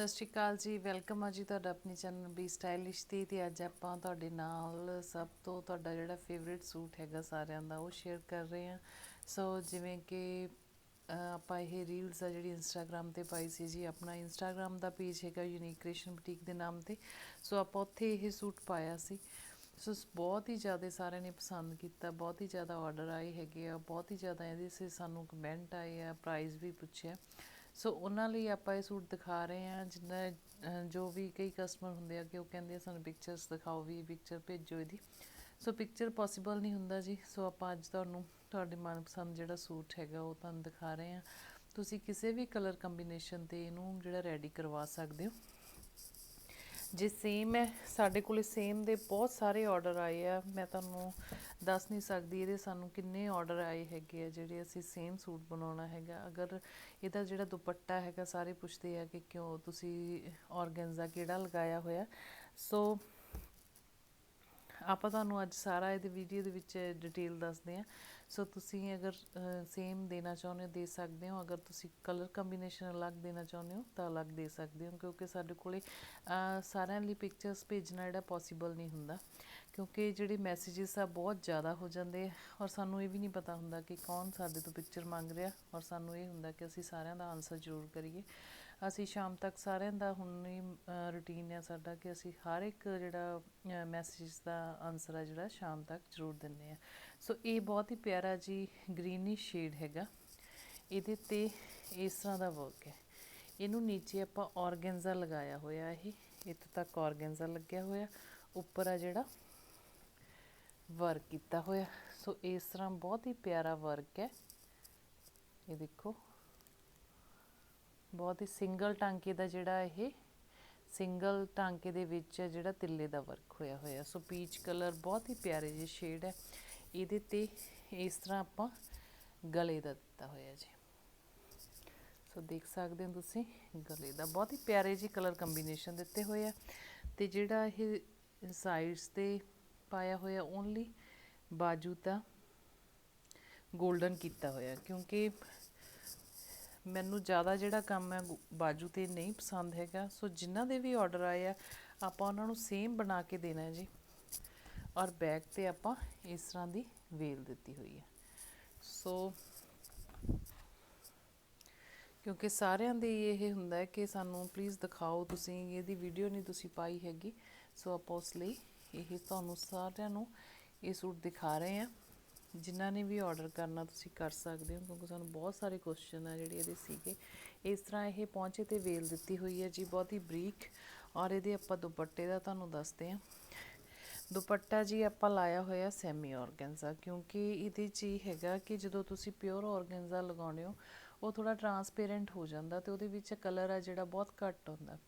ਸਤਿ ਸ਼੍ਰੀ ਅਕਾਲ ਜੀ, ਵੈਲਕਮ ਆ ਜੀ ਤੁਹਾਡਾ ਆਪਣੀ ਚੈਨਲ ਬੀ ਸਟਾਈਲਿਸ਼ ਤੇ ਤੇ ਅੱਜ ਆਪਾਂ ਤੁਹਾਡੇ ਨਾਲ ਸਭ ਤੋਂ ਤੁਹਾਡਾ ਜਿਹੜਾ ਫੇਵਰਿਟ ਸੂਟ ਹੈਗਾ ਸਾਰਿਆਂ ਦਾ, ਉਹ ਸ਼ੇਅਰ ਕਰ ਰਹੇ ਹਾਂ। ਸੋ ਜਿਵੇਂ ਕਿ ਆਪਾਂ ਇਹ ਰੀਲਸ ਆ ਜਿਹੜੀ ਇੰਸਟਾਗ੍ਰam ਤੇ ਪਾਈ ਸੀ ਜੀ, ਆਪਣਾ ਇੰਸਟਾਗ੍ਰam ਦਾ ਪੇਜ ਹੈਗਾ ਯੂਨੀਕ ਕ੍ਰੀਏਸ਼ਨ ਬੁਟੀਕ ਦੇ ਨਾਮ ਤੇ। ਸੋ ਆਪਾਂ ਉੱਥੇ ਇਹ ਸੂਟ ਪਾਇਆ ਸੀ। ਸੋ ਬਹੁਤ ਹੀ ਜ਼ਿਆਦਾ ਸਾਰਿਆਂ ਨੇ ਪਸੰਦ ਕੀਤਾ, ਬਹੁਤ ਹੀ ਜ਼ਿਆਦਾ ਆਰਡਰ ਆਏ ਹੈਗੇ ਆ, ਬਹੁਤ ਹੀ ਜ਼ਿਆਦਾ ਇਹਦੇ ਸੇ ਸਾਨੂੰ ਕਮੈਂਟ ਆਏ ਆ ਪ੍ਰਾਈਸ ਵੀ ਪੁੱਛਿਆ। ਸੋ ਉਹਨਾਂ ਲਈ ਆਪਾਂ ਇਹ ਸੂਟ ਦਿਖਾ ਰਹੇ ਹਾਂ, ਜਿੰਨਾ ਜੋ ਵੀ ਕਈ ਕਸਟਮਰ ਹੁੰਦੇ ਆ ਕਿ ਉਹ ਕਹਿੰਦੇ ਆ, ਸਾਨੂੰ ਪਿਕਚਰਸ ਦਿਖਾਓ ਵੀ ਪਿਕਚਰ ਭੇਜੋ ਇਹਦੀ। ਸੋ ਪਿਕਚਰ ਪੋਸੀਬਲ ਨਹੀਂ ਹੁੰਦਾ ਜੀ। ਸੋ ਆਪਾਂ ਅੱਜ ਤੁਹਾਨੂੰ, ਤੁਹਾਡੇ ਮਨਪਸੰਦ ਜਿਹੜਾ ਸੂਟ ਹੈਗਾ, ਉਹ ਤੁਹਾਨੂੰ ਦਿਖਾ ਰਹੇ ਹਾਂ। ਤੁਸੀਂ ਕਿਸੇ ਵੀ ਕਲਰ ਕੰਬੀਨੇਸ਼ਨ ਤੇ ਇਹਨੂੰ ਜਿਹੜਾ ਰੈਡੀ ਕਰਵਾ ਸਕਦੇ ਹੋ। ਜੇ ਸੇਮ ਹੈ, ਸਾਡੇ ਕੋਲੇ ਸੇਮ ਦੇ ਬਹੁਤ ਸਾਰੇ ਆਰਡਰ ਆਏ ਆ। ਮੈਂ ਤੁਹਾਨੂੰ ਦੱਸ ਨਹੀਂ ਸਕਦੀ ਇਹਦੇ ਸਾਨੂੰ ਕਿੰਨੇ ਆਰਡਰ ਆਏ ਹੈਗੇ ਆ, ਜਿਹੜੇ ਅਸੀਂ ਸੇਮ ਸੂਟ ਬਣਾਉਣਾ ਹੈਗਾ। ਅਗਰ ਇਹਦਾ ਜਿਹੜਾ ਦੁਪੱਟਾ ਹੈਗਾ, ਸਾਰੇ ਪੁੱਛਦੇ ਆ ਕਿ ਕਿਉਂ ਤੁਸੀਂ ਔਰਗੈਂਜ਼ਾ ਕਿਹੜਾ ਲਗਾਇਆ ਹੋਇਆ। ਸੋ ਆਪਾਂ ਤੁਹਾਨੂੰ ਅੱਜ ਸਾਰਾ ਇਹਦੇ ਵੀਡੀਓ ਦੇ ਵਿੱਚ ਡਿਟੇਲ ਦੱਸਦੇ ਹਾਂ। ਸੋ ਤੁਸੀਂ ਅਗਰ ਸੇਮ ਦੇਣਾ ਚਾਹੁੰਦੇ ਹੋ, ਦੇ ਸਕਦੇ ਹੋ। ਅਗਰ ਤੁਸੀਂ ਕਲਰ ਕੰਬੀਨੇਸ਼ਨ ਅਲੱਗ ਦੇਣਾ ਚਾਹੁੰਦੇ ਹੋ, ਤਾਂ ਅਲੱਗ ਦੇ ਸਕਦੇ ਹੋ, ਕਿਉਂਕਿ ਸਾਡੇ ਕੋਲੇ ਸਾਰਿਆਂ ਲਈ ਪਿਕਚਰਸ ਭੇਜਣਾ ਜਿਹੜਾ ਪੋਸੀਬਲ ਨਹੀਂ ਹੁੰਦਾ। ਕਿਉਂਕਿ ਜਿਹੜੇ ਮੈਸੇजेस ਆ, ਬਹੁਤ ਜ਼ਿਆਦਾ ਹੋ ਜਾਂਦੇ ਆ। ਔਰ ਸਾਨੂੰ ਇਹ ਵੀ ਨਹੀਂ ਪਤਾ ਹੁੰਦਾ ਕਿ ਕੌਣ ਸਾਡੇ ਤੋਂ ਪਿਕਚਰ ਮੰਗ ਰਿਹਾ। ਔਰ ਸਾਨੂੰ ਇਹ ਹੁੰਦਾ ਕਿ ਅਸੀਂ ਸਾਰਿਆਂ ਦਾ ਆਨਸਰ ਜ਼ਰੂਰ ਕਰੀਏ। ਅਸੀਂ ਸ਼ਾਮ ਤੱਕ ਸਾਰਿਆਂ ਦਾ ਹੁਣ ਹੀ ਰੁਟੀਨ ਹੈ ਸਾਡਾ ਕਿ ਅਸੀਂ ਹਰ ਇੱਕ ਜਿਹੜਾ ਮੈਸੇਜ ਦਾ ਆਨਸਰ ਆ ਜਿਹੜਾ ਸ਼ਾਮ ਤੱਕ ਜ਼ਰੂਰ ਦਿੰਦੇ ਆ। ਸੋ ਇਹ ਬਹੁਤ ਹੀ ਪਿਆਰਾ ਜੀ ਗ੍ਰੀਨਿਸ਼ ਸ਼ੇਡ ਹੈਗਾ। ਇਹਦੇ ਤੇ ਇਸ ਤਰ੍ਹਾਂ ਦਾ ਵਰਕ ਹੈ। ਇਹਨੂੰ ਨੀਚੇ ਆਪਾਂ ਔਰਗੈਂਜ਼ਾ ਲਗਾਇਆ ਹੋਇਆ ਇਹ। ਇੱਥੇ ਤੱਕ ਔਰਗੈਂਜ਼ਾ ਲੱਗਿਆ ਹੋਇਆ। ਉੱਪਰ ਆ ਜਿਹੜਾ ਵਰਕ ਕੀਤਾ ਹੋਇਆ। ਸੋ ਇਸ ਤਰ੍ਹਾਂ ਬਹੁਤ ਹੀ ਪਿਆਰਾ ਵਰਕ ਹੈ। ਇਹ ਦੇਖੋ। ਬਹੁਤ ਹੀ ਸਿੰਗਲ ਟਾਂਕੇ ਦਾ ਜਿਹੜਾ ਇਹ ਸਿੰਗਲ ਟਾਂਕੇ ਦੇ ਵਿੱਚ ਜਿਹੜਾ ਤਿੱਲੇ ਦਾ ਵਰਕ ਹੋਇਆ ਹੋਇਆ ਸੋ ਪੀਚ ਕਲਰ ਬਹੁਤ ਹੀ ਪਿਆਰੇ ਜਿਹੇ ਸ਼ੇਡ ਹੈ। ਇਹਦੇ ਤੇ ਇਸ ਤਰ੍ਹਾਂ ਆਪਾਂ ਗਲੇ ਦਾ ਦਿੱਤਾ ਹੋਇਆ ਜੀ। ਸੋ ਦੇਖ ਸਕਦੇ ਹੋ ਤੁਸੀਂ, ਗਲੇ ਦਾ ਬਹੁਤ ਹੀ ਪਿਆਰੇ ਜੀ ਕਲਰ ਕੰਬੀਨੇਸ਼ਨ ਦਿੱਤੇ ਹੋਏ ਆ। ਤੇ ਜਿਹੜਾ ਇਹ ਸਾਈਡਸ ਤੇ ਪਾਇਆ ਹੋਇਆ ਓਨਲੀ ਬਾਜੂ ਤਾਂ 골ਡਨ ਕੀਤਾ ਹੋਇਆ, ਕਿਉਂਕਿ ਮੈਨੂੰ ਜ਼ਿਆਦਾ ਜਿਹੜਾ ਕੰਮ ਹੈ ਗੁ- ਬਾਜੂ ਤੇ ਨਹੀਂ ਪਸੰਦ ਹੈਗਾ, ਸੋ ਜਿਨ੍ਹਾਂ ਦੇ ਵੀ ਆਰਡਰ ਆਏ ਆ, ਆਪਾਂ ਉਹਨਾਂ ਨੂੰ ਸੇਮ ਬਣਾ ਕੇ ਦੇਣਾ ਹੈ ਜੀ। ਔਰ ਬੈਕ ਤੇ ਆਪਾਂ ਇਸ ਤਰ੍ਹਾਂ ਦੀ ਵੇਲ ਦਿੱਤੀ ਹੋਈ ਹੈ। ਸੋ ਕਿਉਂਕਿ ਸਾਰਿਆਂ ਦੇ ਇਹ ਹੁੰਦਾ ਹੈ ਕਿ ਸਾਨੂੰ ਪਲੀਜ਼ ਦਿਖਾਓ ਤੁਸੀਂ, ਇਹਦੀ ਵੀਡੀਓ ਨਹੀਂ ਤੁਸੀਂ ਪਾਈ ਹੈਗੀ। ਸੋ ਆਪਾਂ ਉਸ ਲਈ ਇਹ ਤੁਹਾਨੂੰ ਸਾਰਿਆਂ ਨੂੰ ਇਹ ਸੂਟ ਦਿਖਾ ਰਹੇ ਹਾਂ। ਜਿਨ੍ਹਾਂ ਨੇ ਵੀ ਆਰਡਰ ਕਰਨਾ ਤੁਸੀਂ ਕਰ ਸਕਦੇ ਹੋ, ਕਿਉਂਕਿ ਸਾਨੂੰ ਬਹੁਤ ਸਾਰੇ ਕੁਐਸਚਨ ਆ ਜਿਹੜੇ ਇਹਦੇ ਸੀਗੇ। ਇਸ ਤਰ੍ਹਾਂ ਇਹ ਪਹੁੰਚੇ ਤੇ ਵੇਲ ਦਿੱਤੀ ਹੋਈ ਹੈ ਜੀ, ਬਹੁਤ ਹੀ ਬਰੀਕ ਔਰ ਇਹਦੇ ਆਪਾਂ ਦੁਪੱਟੇ ਦਾ ਤੁਹਾਨੂੰ ਦੱਸਦੇ ਹਾਂ। ਦੁਪੱਟਾ ਜੀ ਆਪਾਂ ਲਾਇਆ ਹੋਇਆ ਸੈਮੀ ਔਰਗੈਂਜ਼ਾ ਕਿਉਂਕਿ ਇਹਦੇ 'ਚ ਇਹ ਹੈਗਾ ਕਿ ਜਦੋਂ ਤੁਸੀਂ ਪਿਓਰ ਔਰਗੈਂਜ਼ਾ ਲਗਾਉਂਦੇ ਹੋ, ਉਹ ਥੋੜਾ ਟਰਾਂਸਪੇਰੈਂਟ ਹੋ ਜਾਂਦਾ ਤੇ ਉਹਦੇ ਵਿੱਚ ਕਲਰ ਆ ਜਿਹੜਾ ਬਹੁਤ ਘੱਟ ਹੁੰਦਾ।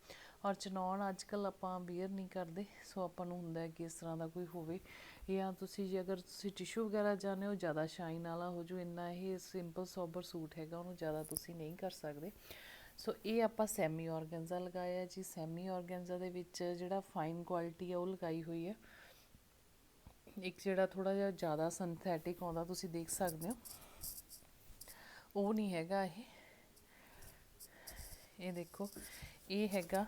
ਔਰ ਚਨਾਉਣ ਅੱਜ ਕੱਲ ਆਪਾਂ ਬੀਅਰ ਨਹੀਂ ਕਰਦੇ, ਸੋ ਆਪਾਂ ਨੂੰ ਹੁੰਦਾ ਕਿ ਇਸ ਤਰ੍ਹਾਂ ਦਾ ਕੋਈ ਹੋਵੇ। ਜਾਂ ਤੁਸੀਂ ਜੇ ਅਗਰ ਤੁਸੀਂ ਟਿਸ਼ੂ ਵਗੈਰਾ ਜਾਣੇ ਹੋ, ਜ਼ਿਆਦਾ ਸ਼ਾਈਨ ਵਾਲਾ ਹੋ ਜੂ ਇੰਨਾ ਇਹ ਸਿੰਪਲ ਸੋਬਰ ਸੂਟ ਹੈਗਾ, ਉਹਨੂੰ ਜ਼ਿਆਦਾ ਤੁਸੀਂ ਨਹੀਂ ਕਰ ਸਕਦੇ। ਸੋ ਇਹ ਆਪਾਂ ਸੈਮੀ ਔਰਗੈਂਜ਼ਾ ਲਗਾਇਆ ਜੀ। ਸੈਮੀ ਔਰਗੈਂਜ਼ਾ ਦੇ ਵਿੱਚ ਜਿਹੜਾ ਫਾਈਨ ਕੁਆਲਿਟੀ ਆ, ਉਹ ਲਗਾਈ ਹੋਈ ਹੈ। ਇੱਕ ਜਿਹੜਾ ਥੋੜਾ ਜਿਹਾ ਜ਼ਿਆਦਾ ਸਿੰਥੈਟਿਕ ਆਉਂਦਾ, ਤੁਸੀਂ ਦੇਖ ਸਕਦੇ ਹੋ। ਉਹ ਨਹੀਂ ਹੈਗਾ ਇਹ। ਇਹ ਦੇਖੋ ਇਹ ਹੈਗਾ।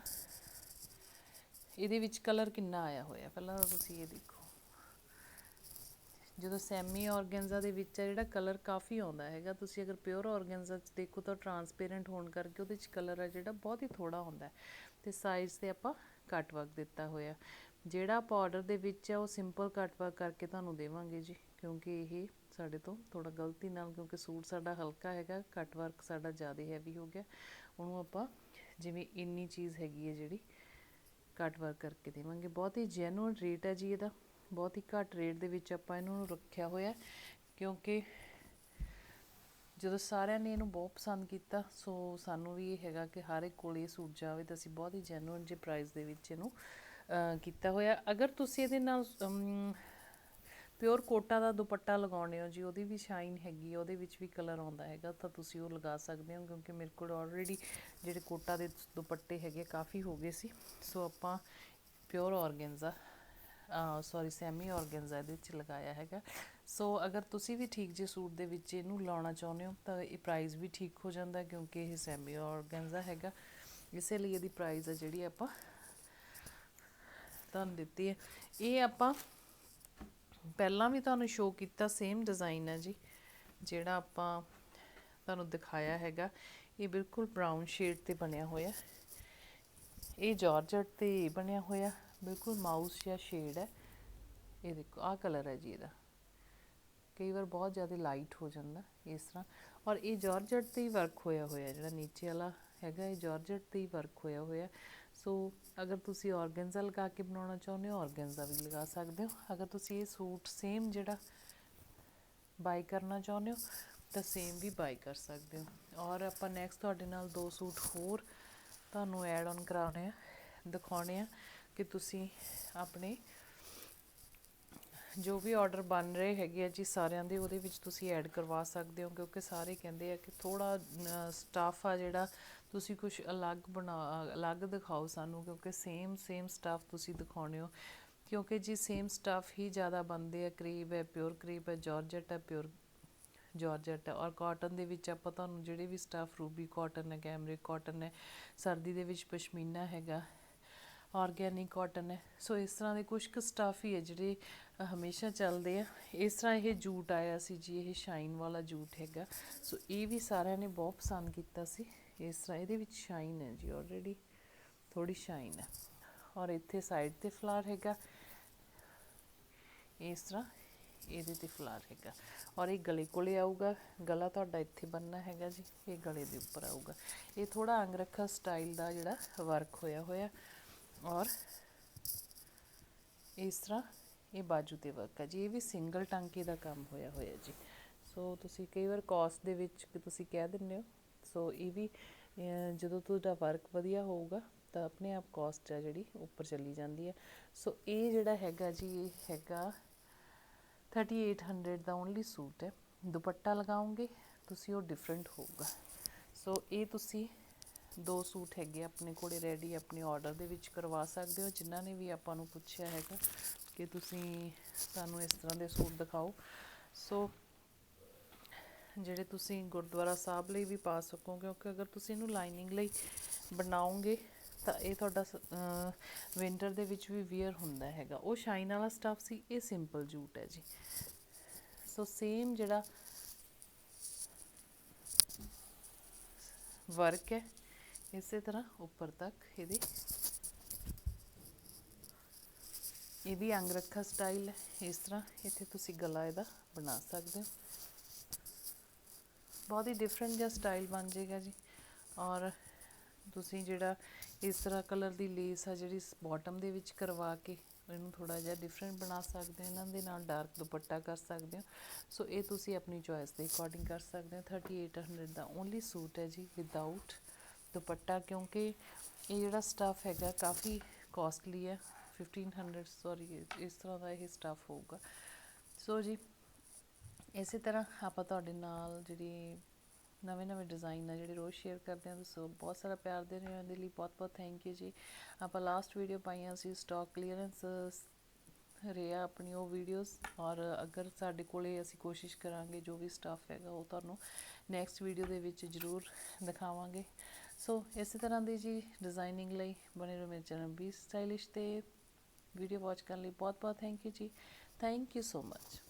ਇਹਦੇ ਵਿੱਚ ਕਲਰ ਕਿੰਨਾ ਆਇਆ ਹੋਇਆ? ਪਹਿਲਾਂ ਤਾਂ ਤੁਸੀਂ ਇਹ ਦੇਖੋ। ਜਦੋਂ ਸੈਮੀ ਔਰਗੈਂਜ਼ਾ ਦੇ ਵਿੱਚ ਆ, ਜਿਹੜਾ ਕਲਰ ਕਾਫੀ ਆਉਂਦਾ ਹੈਗਾ। ਤੁਸੀਂ ਅਗਰ ਪਿਓਰ ਔਰਗੈਂਜ਼ਾ ਚ ਦੇਖੋ ਤਾਂ ਟਰਾਂਸਪੇਰੈਂਟ ਹੋਣ ਕਰਕੇ ਉਹਦੇ ਚ ਕਲਰ ਆ ਜਿਹੜਾ ਬਹੁਤ ਹੀ ਥੋੜਾ ਹੁੰਦਾ ਹੈ। ਤੇ ਸਾਈਜ਼ ਤੇ ਆਪਾਂ ਕੱਟ ਵਰਕ ਦਿੱਤਾ ਹੋਇਆ। ਜਿਹੜਾ ਆਪਾਂ ਪਾਊਡਰ ਦੇ ਵਿੱਚ ਆ, ਉਹ ਸਿੰਪਲ ਕੱਟ ਵਰਕ ਕਰਕੇ ਤੁਹਾਨੂੰ ਦੇਵਾਂਗੇ ਜੀ। ਕਿਉਂਕਿ ਇਹ ਸਾਡੇ ਤੋਂ ਥੋੜਾ ਗਲਤੀ ਨਾਲ, ਕਿਉਂਕਿ ਸੂਟ ਸਾਡਾ ਹਲਕਾ ਹੈਗਾ ਕੱਟ ਵਰਕ ਸਾਡਾ ਜ਼ਿਆਦਾ ਹੈਵੀ ਹੋ ਗਿਆ। ਉਹਨੂੰ ਆਪਾਂ ਜਿਵੇਂ ਇੰਨੀ ਚੀਜ਼ ਹੈਗੀ ਹੈ ਜਿਹੜੀ ਕੱਟ ਵਰਕ ਕਰਕੇ ਦੇਵਾਂਗੇ। ਬਹੁਤ ਹੀ ਜੈਨੂਅਨ ਰੇਟ ਹੈ ਜੀ ਇਹਦਾ। ਬਹੁਤ ਹੀ ਘੱਟ ਰੇਟ ਦੇ ਵਿੱਚ ਆਪਾਂ ਇਹਨੂੰ ਰੱਖਿਆ ਹੋਇਆ ਕਿਉਂਕਿ ਜਦੋਂ ਸਾਰਿਆਂ ਨੇ ਇਹਨੂੰ ਬਹੁਤ ਪਸੰਦ ਕੀਤਾ, ਸੋ ਸਾਨੂੰ ਵੀ ਇਹ ਹੈਗਾ ਕਿ ਹਰ ਇੱਕ ਕੋਲ ਇਹ ਸੂਟ ਜਾਵੇ ਤਾਂ ਅਸੀਂ ਬਹੁਤ ਹੀ ਜੈਨੂਅਨ ਜੇ ਪ੍ਰਾਈਸ ਦੇ ਵਿੱਚ ਇਹਨੂੰ ਕੀਤਾ ਹੋਇਆ। ਅਗਰ ਤੁਸੀਂ ਇਹਦੇ ਨਾਲ ਪਿਓਰ ਕੋਟਾ ਦਾ ਦੁਪੱਟਾ ਲਗਾਉਣੇ ਹੋ ਜੀ ਉਹਦੀ ਵੀ ਸ਼ਾਈਨ ਹੈਗੀ ਹੈ, ਉਹਦੇ ਵਿੱਚ ਵੀ ਕਲਰ ਆਉਂਦਾ ਹੈਗਾ ਤਾਂ ਤੁਸੀਂ ਉਹ ਲਗਾ ਸਕਦੇ ਹੋ ਕਿਉਂਕਿ ਮੇਰੇ ਕੋਲ ਆਲਰੇਡੀ ਜਿਹੜੇ ਕੋਟਾ ਦੇ ਦੁਪੱਟੇ ਹੈਗੇ ਕਾਫੀ ਹੋ ਗਏ ਸੀ। ਸੋ ਆਪਾਂ pure organza sorry semi organza ਇਹਦੇ ਵਿੱਚ ਲਗਾਇਆ ਹੈਗਾ। ਸੋ ਅਗਰ ਤੁਸੀਂ ਵੀ ਠੀਕ ਜੇ ਸੂਟ ਦੇ ਵਿੱਚ ਇਹਨੂੰ ਲਾਉਣਾ ਚਾਹੁੰਦੇ ਹੋ ਤਾਂ ਇਹ ਪ੍ਰਾਈਸ ਵੀ ਠੀਕ ਹੋ ਜਾਂਦਾ ਕਿਉਂਕਿ ਇਹ ਸੈਮੀ ਔਰਗੈਂਜ਼ਾ ਹੈਗਾ। ਇਸੇ ਲਈ ਇਹਦੀ ਪ੍ਰਾਈਸ ਆ ਜਿਹੜੀ ਆਪਾਂ ਤੁਹਾਨੂੰ ਦਿੱਤੀ ਹੈ। ਇਹ ਆਪਾਂ ਪਹਿਲਾਂ ਵੀ ਤੁਹਾਨੂੰ ਸ਼ੋਅ ਕੀਤਾ ਸੇਮ ਡਿਜ਼ਾਈਨ ਹੈ ਜੀ, ਜਿਹੜਾ ਆਪਾਂ ਤੁਹਾਨੂੰ ਦਿਖਾਇਆ ਹੈਗਾ। ਇਹ ਬਿਲਕੁਲ ਬ੍ਰਾਊਨ ਸ਼ੇਡ ਤੇ ਬਣਿਆ ਹੋਇਆ ਇਹ ਜਾਰਜਟ ਤੇ ਬਣਿਆ ਹੋਇਆ, ਬਿਲਕੁਲ ਮਾਊਸ ਜਾਂ ਸ਼ੇਡ ਹੈ। ਇਹ ਦੇਖੋ, ਆਹ ਕਲਰ ਹੈ ਜੀ ਇਹਦਾ। ਕਈ ਵਾਰ ਬਹੁਤ ਜ਼ਿਆਦਾ ਲਾਈਟ ਹੋ ਜਾਂਦਾ ਇਸ ਤਰ੍ਹਾਂ। ਔਰ ਇਹ ਜਾਰਜਟ ਤੇ ਹੀ ਵਰਕ ਹੋਇਆ ਹੋਇਆ, ਜਿਹੜਾ ਨੀਚੇ ਵਾਲਾ ਹੈਗਾ, ਇਹ ਜਾਰਜਟ ਤੇ ਹੀ ਵਰਕ ਹੋਇਆ ਹੋਇਆ। ਸੋ ਅਗਰ ਤੁਸੀਂ ਆਰਗੈਂਜ਼ਾ ਲਗਾ ਕੇ ਬਣਾਉਣਾ ਚਾਹੁੰਦੇ ਹੋ ਆਰਗੈਂਜ਼ਾ ਵੀ ਲਗਾ ਸਕਦੇ ਹੋ। ਅਗਰ ਤੁਸੀਂ ਇਹ ਸੂਟ ਸੇਮ ਜਿਹੜਾ ਬਾਈ ਕਰਨਾ ਚਾਹੁੰਦੇ ਹੋ, ਤਾਂ ਸੇਮ ਵੀ ਬਾਈ ਕਰ ਸਕਦੇ ਹੋ। ਔਰ ਆਪਾਂ ਨੈਕਸਟ ਤੁਹਾਡੇ ਨਾਲ ਦੋ ਸੂਟ ਹੋਰ ਤੁਹਾਨੂੰ ਐਡ ਆਨ ਕਰਾਉਣੇ ਆ, ਦਿਖਾਉਣੇ ਆ ਕਿ ਤੁਸੀਂ ਆਪਣੇ ਜੋ ਵੀ ਆਰਡਰ ਬਣ ਰਹੇ ਹੈਗੇ ਆ ਜੀ ਸਾਰਿਆਂ ਦੇ, ਉਹਦੇ ਵਿੱਚ ਤੁਸੀਂ ਐਡ ਕਰਵਾ ਸਕਦੇ ਹੋ, ਕਿਉਂਕਿ ਸਾਰੇ ਕਹਿੰਦੇ ਆ ਕਿ ਥੋੜਾ ਸਟਾਫ ਆ ਜਿਹੜਾ ਤੁਸੀਂ ਕੁਝ ਅਲੱਗ ਬਣਾ, ਅਲੱਗ ਦਿਖਾਓ ਸਾਨੂੰ, ਕਿਉਂਕਿ ਸੇਮ ਸੇਮ ਸਟਾਫ ਤੁਸੀਂ ਦਿਖਾਉਣੇ ਹੋ। ਕਿਉਂਕਿ ਜੀ ਸੇਮ ਸਟਾਫ ਹੀ ਜ਼ਿਆਦਾ ਬਣਦੇ ਆ, ਕਰੀਬ ਹੈ ਪਿਓਰ ਕਰੀਬ ਹੈ ਜਾਰਜਟ ਹੈ ਪਿਓਰ ਜਾਰਜਟ ਹੈ। ਔਰ ਕਾਟਨ ਦੇ ਵਿੱਚ ਆਪਾਂ ਤੁਹਾਨੂੰ ਜਿਹੜੇ ਵੀ ਸਟਾਫ ਰੂਬੀ ਕਾਟਨ ਹੈ ਕੈਮਰਿਕ ਕਾਟਨ ਹੈ, ਸਰਦੀ ਦੇ ਵਿੱਚ ਪਸ਼ਮੀਨਾ ਹੈਗਾ ਆਰਗੈਨਿਕ ਕਾਟਨ ਹੈ। ਸੋ ਇਸ ਤਰ੍ਹਾਂ ਦੇ ਕੁਝ ਕੁ ਸਟਾਫ ਹੀ ਹੈ ਜਿਹੜੇ ਹਮੇਸ਼ਾ ਚੱਲਦੇ ਆ। ਇਸ ਤਰ੍ਹਾਂ ਇਹ ਜੂਟ ਆਇਆ ਸੀ ਜੀ, ਇਹ ਸ਼ਾਈਨ ਵਾਲਾ ਜੂਟ ਹੈਗਾ। ਸੋ ਇਹ ਵੀ ਸਾਰਿਆਂ ਨੇ ਬਹੁਤ ਪਸੰਦ ਕੀਤਾ ਸੀ। ਇਸ ਤਰ੍ਹਾਂ ਇਹਦੇ ਵਿੱਚ ਸ਼ਾਈਨ ਹੈ ਜੀ ਆਲਰੇਡੀ ਥੋੜੀ ਸ਼ਾਈਨ ਹੈ। ਔਰ ਇੱਥੇ ਸਾਈਡ ਤੇ ਫਲਾਰ ਹੈਗਾ। ਇਸ ਤਰ੍ਹਾਂ ਇਹਦੇ ਤੇ ਫਲਾਰ ਹੈਗਾ। ਔਰ ਇਹ ਗਲੇ ਕੋਲੇ ਆਊਗਾ। ਗਲਾ ਤੁਹਾਡਾ ਇੱਥੇ ਬੰਨਣਾ ਹੈਗਾ ਜੀ। ਇਹ ਗਲੇ ਦੇ ਉੱਪਰ ਆਊਗਾ। ਇਹ ਥੋੜਾ ਅੰਗਰਖਾ ਸਟਾਈਲ ਦਾ ਜਿਹੜਾ ਵਰਕ ਹੋਇਆ ਹੋਇਆ। ਔਰ ਇਸ ਤਰ੍ਹਾਂ ਇਹ ਬਾਜੂ ਤੇ ਵਰਕ ਹੈ ਜੀ। ਇਹ ਵੀ ਸਿੰਗਲ ਟਾਂਕੇ ਦਾ ਕੰਮ ਹੋਇਆ ਹੋਇਆ ਜੀ। ਸੋ ਤੁਸੀਂ ਕਈ ਵਾਰ ਕਾਸਟ ਦੇ ਵਿੱਚ ਤੁਸੀਂ ਕਹਿ ਦਿੰਦੇ ਹੋ। ਸੋ ਇਹ ਵੀ ਜਦੋਂ ਤੁਹਾਡਾ ਵਰਕ ਵਧੀਆ ਹੋਊਗਾ, ਤਾਂ ਆਪਣੇ ਆਪ ਕਾਸਟ ਆ ਜਿਹੜੀ, ਉੱਪਰ ਚਲੀ ਜਾਂਦੀ ਹੈ ਸੋ ਇਹ ਜਿਹੜਾ ਹੈਗਾ ਜੀ, ਇਹ ਹੈਗਾ 3800 ਦਾ ਓਨਲੀ ਸੂਟ ਹੈ। ਦੁਪੱਟਾ ਲਗਾਉਂਗੇ ਤੁਸੀਂ ਉਹ ਡਿਫਰੈਂਟ ਹੋਊਗਾ। ਸੋ ਇਹ ਤੁਸੀਂ ਦੋ ਸੂਟ ਹੈਗੇ ਆਪਣੇ ਕੋਲੇ ਰੈਡੀ ਆਪਣੇ ਆਰਡਰ ਦੇ ਵਿੱਚ ਕਰਵਾ ਸਕਦੇ ਹੋ। ਜਿਨ੍ਹਾਂ ਨੇ ਵੀ ਆਪਾਂ ਨੂੰ ਪੁੱਛਿਆ ਹੈਗਾ ਕਿ ਤੁਸੀਂ ਸਾਨੂੰ ਇਸ ਤਰ੍ਹਾਂ ਦੇ ਸੂਟ ਦਿਖਾਓ। ਸੋ ਜਿਹੜੇ ਤੁਸੀਂ ਗੁਰਦੁਆਰਾ ਸਾਹਿਬ ਲਈ ਵੀ ਪਾ ਸਕੋ, ਕਿਉਂਕਿ ਅਗਰ ਤੁਸੀਂ ਇਹਨੂੰ ਲਾਈਨਿੰਗ ਲਈ ਬਣਾਓਗੇ, ਤਾਂ ਇਹ ਤੁਹਾਡਾ ਵਿੰਟਰ ਦੇ ਵਿੱਚ ਵੀ ਵੀਅਰ ਹੁੰਦਾ ਹੈਗਾ। ਉਹ ਸ਼ਾਈਨ ਵਾਲਾ ਸਟੱਫ ਸੀ, ਇਹ ਸਿੰਪਲ ਜੂਟ ਹੈ ਜੀ। ਸੋ ਸੇਮ ਜਿਹੜਾ ਵਰਕ ਹੈ, ਇਸੇ ਤਰ੍ਹਾਂ ਉੱਪਰ ਤੱਕ ਇਹਦੀ ਇਹ ਵੀ ਅੰਗ ਰੱਖਾ ਸਟਾਈਲ ਹੈ। ਇਸ ਤਰ੍ਹਾਂ ਇੱਥੇ ਤੁਸੀਂ ਗਲਾ ਇਹਦਾ ਬਣਾ ਸਕਦੇ ਹੋ। ਬਹੁਤ ਹੀ ਡਿਫਰੈਂਟ ਜਿਹਾ ਸਟਾਈਲ ਬਣ ਜਾਏਗਾ ਜੀ। ਔਰ ਤੁਸੀਂ ਜਿਹੜਾ ਇਸ ਤਰ੍ਹਾਂ ਕਲਰ ਦੀ ਲੇਸ ਆ ਜਿਹੜੀ ਬਾਟਮ ਦੇ ਵਿੱਚ ਕਰਵਾ ਕੇ ਇਹਨੂੰ ਥੋੜਾ ਜਿਹਾ ਡਿਫਰੈਂਟ ਬਣਾ ਸਕਦੇ ਹੋ, ਇਹਨਾਂ ਦੇ ਨਾਲ ਡਾਰਕ ਦੁਪੱਟਾ ਕਰ ਸਕਦੇ ਹੋ। ਸੋ ਇਹ ਤੁਸੀਂ ਆਪਣੀ ਚੋਇਸ ਦੇ ਅਕੋਰਡਿੰਗ ਕਰ ਸਕਦੇ ਹੋ। 3800 ਦਾ ਓਨਲੀ ਸੂਟ ਹੈ ਜੀ ਵਿਦਆਊਟ ਦੁਪੱਟਾ, ਕਿਉਂਕਿ ਇਹ ਜਿਹੜਾ ਸਟਫ ਹੈਗਾ ਕਾਫੀ ਕਾਸਟਲੀ ਹੈ। 1500 ਸੌਰੀ ਇਸ ਤਰ੍ਹਾਂ ਦਾ ਇਹ ਸਟਫ ਹੋਊਗਾ। ਸੋ ਜੀ ਇਸੇ ਤਰ੍ਹਾਂ ਆਪਾਂ ਤੁਹਾਡੇ ਨਾਲ ਜਿਹੜੀ ਨਵੇਂ ਨਵੇਂ ਡਿਜ਼ਾਈਨ ਆ ਜਿਹੜੇ ਰੋਜ਼ ਸ਼ੇਅਰ ਕਰਦੇ ਹਾਂ ਤੁਸੀਂ ਬਹੁਤ ਸਾਰਾ ਪਿਆਰ ਦੇ ਰਹੇ ਹੋ ਇਹਦੇ ਲਈ, ਬਹੁਤ ਬਹੁਤ ਥੈਂਕ ਯੂ ਜੀ। ਆਪਾਂ ਲਾਸਟ ਵੀਡੀਓ ਪਾਈਆਂ ਸੀ ਸਟਾਕ ਕਲੀਅਰੈਂਸ ਰਿਹਾ ਆਪਣੀ ਉਹ ਵੀਡੀਓਜ਼ ਔਰ ਅਗਰ ਸਾਡੇ ਕੋਲੇ ਅਸੀਂ ਕੋਸ਼ਿਸ਼ ਕਰਾਂਗੇ ਜੋ ਵੀ ਸਟਾਫ ਹੈਗਾ ਉਹ ਤੁਹਾਨੂੰ ਨੈਕਸਟ ਵੀਡੀਓ ਦੇ ਵਿੱਚ ਜ਼ਰੂਰ ਦਿਖਾਵਾਂਗੇ। ਸੋ ਇਸੇ ਤਰ੍ਹਾਂ ਦੀ ਜੀ ਡਿਜ਼ਾਈਨਿੰਗ ਲਈ ਬਣੇ ਰਹੋ ਮੇਰੇ ਚੈਨਲ ਬੀ ਸਟਾਈਲਿਸ਼ ਤੇ। ਵੀਡੀਓ ਵਾਚ ਕਰਨ ਲਈ ਬਹੁਤ ਬਹੁਤ ਥੈਂਕ ਯੂ ਜੀ। Thank you so much